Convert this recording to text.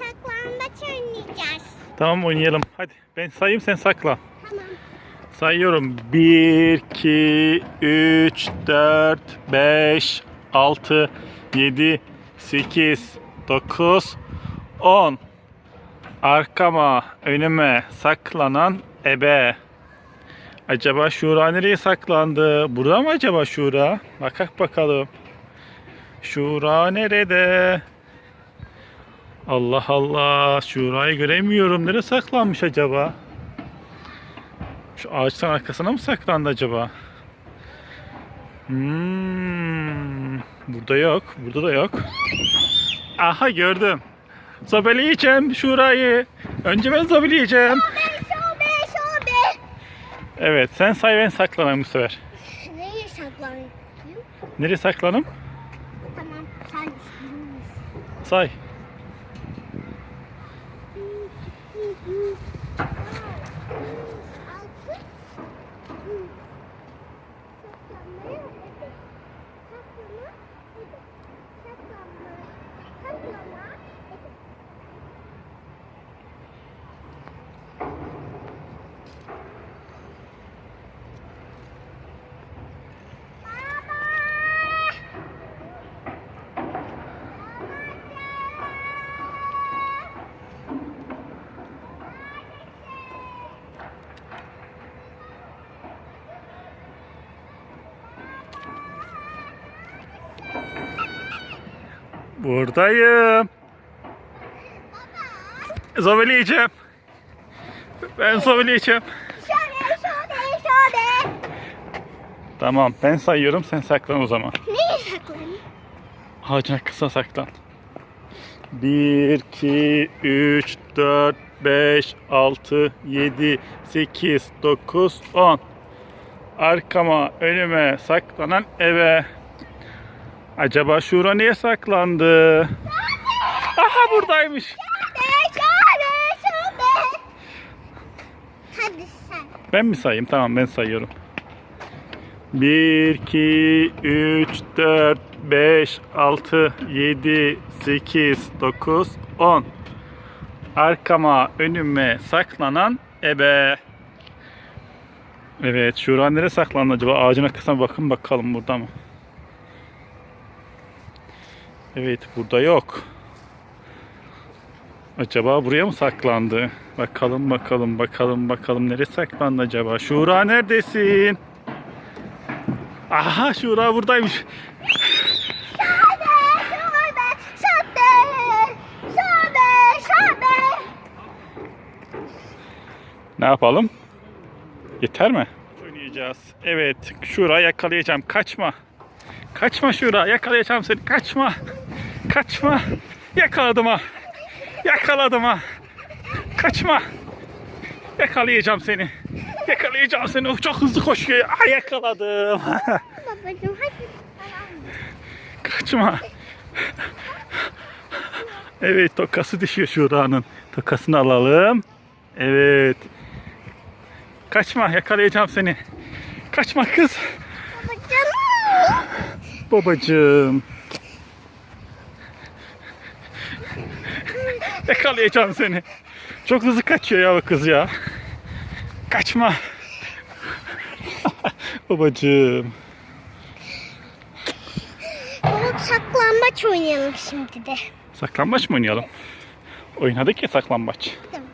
saklambaç oynayacağız. Tamam oynayalım. Hadi ben sayayım sen sakla. Tamam. Sayıyorum. 1, 2, 3, 4, 5, 6, 7, 8, 9, 10. Arkama, önüme saklanan ebe. Acaba Şura nereye saklandı? Burada mı acaba Şura? Bakak bakalım. Şura nerede? Allah Allah. Şura'yı göremiyorum. Nereye saklanmış acaba? Şu ağaçtan arkasına mı saklandı acaba? Hmm, burada yok. Burada da yok. Aha gördüm. Zobeleyeceğim Şura'yı. Önce ben zobeleyeceğim. Şobe şobe. Evet sen say ben saklanayım bu sefer. Nereye saklanayım? Nereye saklanım? Tamam. Sen Say. Thank you. Buradayım. Zobeleyeceğim. Ben zobeleyeceğim. Şöyle şöyle şöyle. Tamam ben sayıyorum sen saklan o zaman. Nereye saklanayım? Ağacın arkasına saklan. 1, 2, 3, 4, 5, 6, 7, 8, 9, 10. Arkama, önüme saklanan eve. Acaba Şura niye saklandı? Aha buradaymış. Ben mi sayayım? Tamam ben sayıyorum. 1, 2, 3, 4, 5, 6, 7, 8, 9, 10. Arkama, önüme saklanan ebe. Evet, Şura nereye saklandı acaba? Ağacın arkasına bakın bakalım burada mı? Evet, burada yok. Acaba buraya mı saklandı? Bakalım bakalım bakalım bakalım nereye saklandı acaba? Şura neredesin? Aha Şura buradaymış. Ne yapalım? Yeter mi? Oynayacağız. Evet Şura yakalayacağım. Kaçma. Kaçma Şura yakalayacağım seni. Kaçma. Kaçma. Yakaladım ha. Yakaladım ha. Kaçma. Yakalayacağım seni. Yakalayacağım seni. O çok hızlı koşuyor. Ay yakaladım. Babacığım hadi. Kaçma. Evet tokası düşüyor Şura'nın. Tokasını alalım. Evet. Kaçma yakalayacağım seni. Kaçma kız. Babacığım. Babacığım. Yakalayacağım seni. Çok hızlı kaçıyor ya bu kız ya. Kaçma. Babacığım. Baba saklambaç oynayalım şimdi de. Saklambaç mı oynayalım? Oynadık ya saklambaç. Tamam.